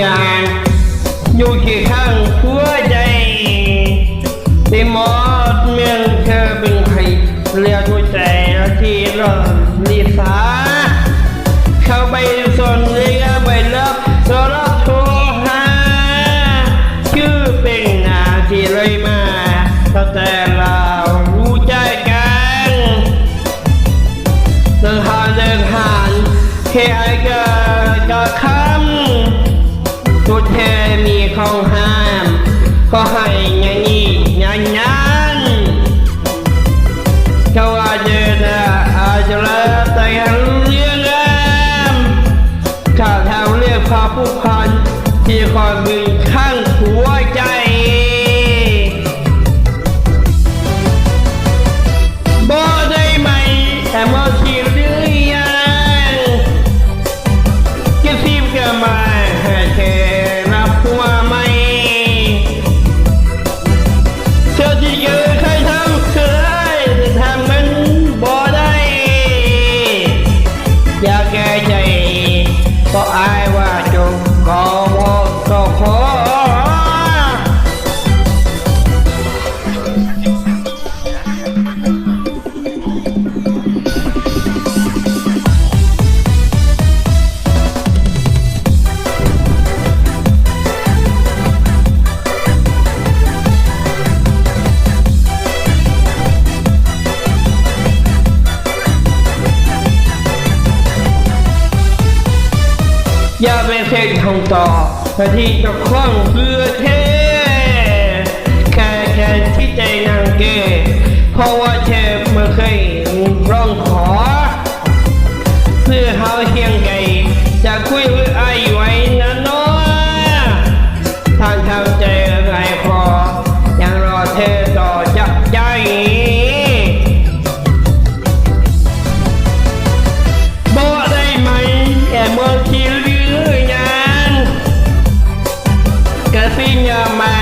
อย่างอยู่เคียข้างหัวใจในหมอดเมืองเธอเป็นใครเรียกหัวใจที่รอลีสาเข้าไปส่วนนี้กไปเลิกสรบโทรหาชื่อเป็นนาที่เลยมาตั้งแต่เรารู้ใจกันเดินทางเดินหานแค่ไอ้ก็ก็เข้าาทำเรื่องความผูกพันที่คอยมีข้างหัวใจ ก็อ อย่าไปเพ่งทองต่อที่จะคล่องเพื่อเทแค่แค่ที่ใจนางเกเพราะว่าเชฟเมื่อเคยร้องขอ เพื่อเขาเฮียง My.